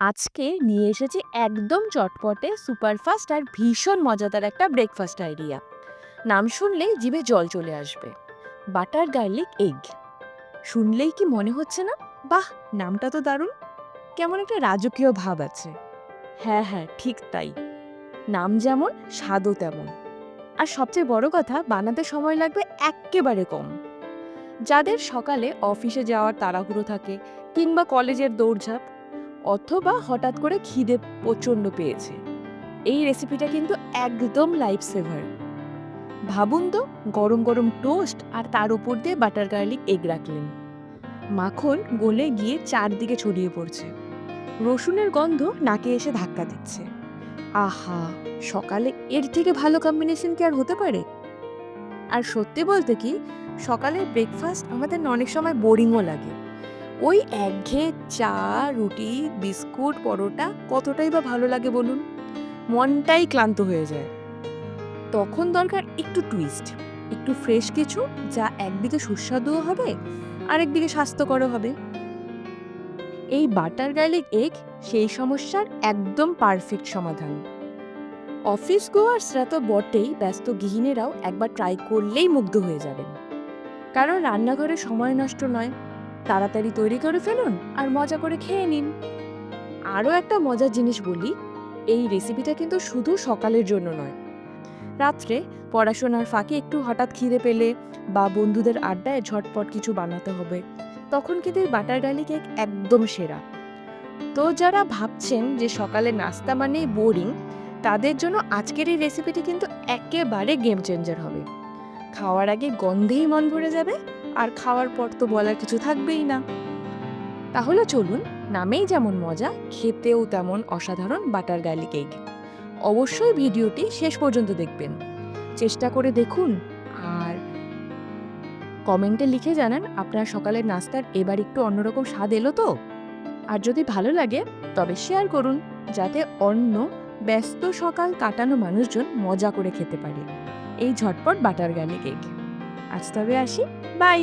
আজকে নিয়ে এসেছি একদম চটপটে, সুপারফাস্ট আর ভীষণ মজাদার একটা ব্রেকফাস্ট আইডিয়া নাম শুনলেই জিভে জল চলে আসবে। Butter garlic egg. শুনলেই কি মনে হচ্ছে না? বাহ, নামটা তো দারুণ। কেমন একটা রাজকীয় ভাব আছে। হ্যাঁ হ্যাঁ ঠিক তাই। নাম যেমন, স্বাদও তেমন। আর সবচেয়ে বড় কথা, বানাতে সময় লাগবে এক্কেবারে কম। যাদের সকালে অফিসে যাওয়ার তাড়াহুড়ো থাকে কিংবা কলেজের দৌড়ঝাঁপ অথবা হঠাৎ করে খিদে প্রচণ্ড পেয়েছে। এই রেসিপিটা কিন্তু একদম লাইফ সেভার ভাবুন তো, গরম গরম টোস্ট আর তার উপর দিয়ে বাটার গার্লিক এগ রাখলেন। মাখন গলে গিয়ে চারদিকে ছড়িয়ে পড়ছে। রসুনের গন্ধ নাকে এসে ধাক্কা দিচ্ছে। আহা, সকালে এর থেকে ভালো কম্বিনেশন কি আর হতে পারে? আর সত্যি বলতে কি, সকালের ব্রেকফাস্ট আমাদের অনেক সময় বোরিংও লাগে। ওই একঘেয়ে চা, রুটি, বিস্কুট, পরোটা কতটাই বা ভালো লাগে বলুন? মনটাই ক্লান্ত হয়ে যায়। তখন দরকার একটু টুইস্ট একটু ফ্রেশ কিছু যা একদিকে সুস্বাদুও হবে আর একদিকে স্বাস্থ্যকরও হবে। এই বাটার গার্লিক এগ সেই সমস্যার একদম পারফেক্ট সমাধান। অফিস গোয়ার্সরা তো বটেই ব্যস্ত গৃহিণীরাও একবার ট্রাই করলেই মুগ্ধ হয়ে যাবেন। কারণ রান্নাঘরে সময় নষ্ট নয়। তাড়াতাড়ি তৈরি করে ফেলুন আর মজা করে খেয়ে নিন। আরও একটা মজার জিনিস বলি, এই রেসিপিটা কিন্তু শুধু সকালের জন্য নয়। রাত্রে পড়াশোনার ফাঁকে একটু হঠাৎ খিদে পেলে বা বন্ধুদের আড্ডায় ঝটপট কিছু বানাতে হবে, তখন কিন্তু এই বাটার গার্লিক কেক একদম সেরা। তো যারা ভাবছেন যে সকালে নাস্তা মানেই বোরিং তাদের জন্য আজকের এই রেসিপিটি কিন্তু একেবারে গেম চেঞ্জার হবে। খাওয়ার আগে গন্ধেই মন ভরে যাবে আর খাওয়ার পর তো বলার কিছু থাকবেই না। তাহলে চলুন, নামেই যেমন মজা, খেতেও তেমন অসাধারণ বাটার গার্লিক কেক অবশ্যই ভিডিওটি শেষ পর্যন্ত দেখবেন। চেষ্টা করে দেখুন আর কমেন্টে লিখে জানান, আপনার সকালের নাস্তার এবার একটু অন্যরকম স্বাদ এলো তো? আর যদি ভালো লাগে, তবে শেয়ার করুন, যাতে অন্য ব্যস্ত সকাল কাটানো মানুষজন মজা করে খেতে পারে। এই ঝটপট বাটার গার্লিক এগ। আজ তবে আসি। বাই।